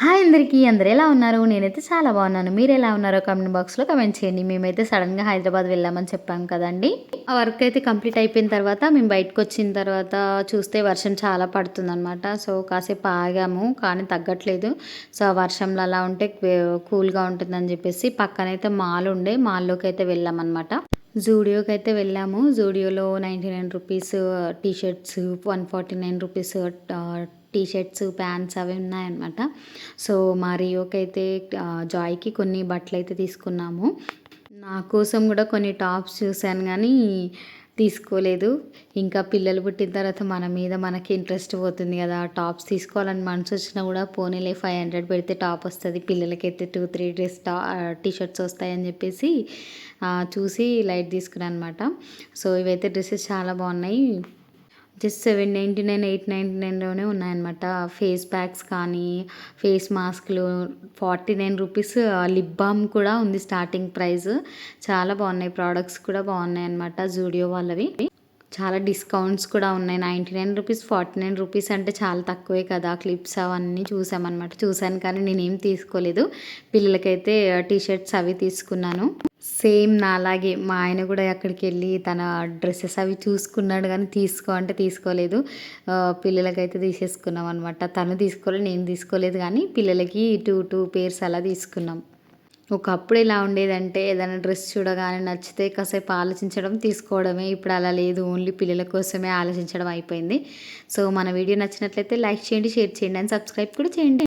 Hi అందరికీ అందరు ఎలా ఉన్నారు? నేనైతే చాలా బాగున్నాను. మీరు ఎలా ఉన్నారో కామెంట్ బాక్స్లో కమెంట్ చేయండి. మేమైతే సడన్గా హైదరాబాద్ వెళ్ళామని చెప్పాం కదండి. ఆ వర్క్ అయితే కంప్లీట్ అయిపోయిన తర్వాత మేము బయటకు వచ్చిన తర్వాత చూస్తే వర్షం చాలా పడుతుందన్నమాట. సో కాసేపు ఆగాము కానీ తగ్గట్లేదు. సో ఆ వర్షంలో అలా ఉంటే కూల్గా ఉంటుందని చెప్పేసి పక్కనైతే మాల్ ఉండే మాల్లోకి అయితే వెళ్ళామన్నమాట. జూడియోకి అయితే వెళ్ళాము. జూడియోలో ninety nine rupees T shirts one forty nine rupees T shirts pants అవి ఉన్నాయన్నమాట. సో మా రియోకి అయితే జాయ్కి కొన్ని బట్టలు అయితే తీసుకున్నాము. నా కోసం కూడా కొన్ని టాప్స్ చూశాను కానీ తీసుకోలేదు. ఇంకా పిల్లలు పుట్టిన తర్వాత మన మీద మనకి ఇంట్రెస్ట్ పోతుంది కదా. టాప్స్ తీసుకోవాలని మనసు వచ్చినా కూడా పోనీలే ఫైవ్ హండ్రెడ్ పెడితే టాప్ వస్తుంది. పిల్లలకైతే టూ త్రీ డ్రెస్ టా టీ షర్ట్స్ వస్తాయని చెప్పేసి చూసి లైట్ తీసుకున్నాను అనమాట సో ఇవైతే డ్రెస్సెస్ చాలా బాగున్నాయి. Just seven ninety nine eight ninety నైన్లోనే ఉన్నాయన్నమాట. ఫేస్ ప్యాక్స్ కానీ ఫేస్ మాస్క్లు forty nine rupees lip balm కూడా ఉంది స్టార్టింగ్ ప్రైస్. చాలా బాగున్నాయి ప్రోడక్ట్స్ కూడా బాగున్నాయి అనమాట జూడియో వాళ్ళవి. చాలా డిస్కౌంట్స్ కూడా ఉన్నాయి. Ninety nine rupees forty nine rupees అంటే చాలా తక్కువే కదా క్లిప్స్ అవన్నీ చూసామన్నమాట. చూశాను కానీ నేనేం తీసుకోలేదు. పిల్లలకైతే టీషర్ట్స్ అవి తీసుకున్నాను. సేమ్ నా అలాగే మా ఆయన కూడా అక్కడికి వెళ్ళి తన డ్రెస్సెస్ అవి చూసుకున్నాడు కానీ తీసుకో అంటే తీసుకోలేదు. పిల్లలకైతే తీసేసుకున్నాం అనమాట తను తీసుకోలేదు నేను తీసుకోలేదు కానీ పిల్లలకి టూ టూ పేర్స్ అలా తీసుకున్నాం. ఒకప్పుడు ఇలా ఉండేదంటే ఏదైనా డ్రెస్ చూడగానే నచ్చితే కాసేపు ఆలోచించడం తీసుకోవడమే. ఇప్పుడు అలా లేదు ఓన్లీ పిల్లల కోసమే ఆలోచించడం అయిపోయింది. సో మన వీడియో నచ్చినట్లయితే లైక్ చేయండి షేర్ చేయండి అండ్ సబ్స్క్రైబ్ కూడా చేయండి.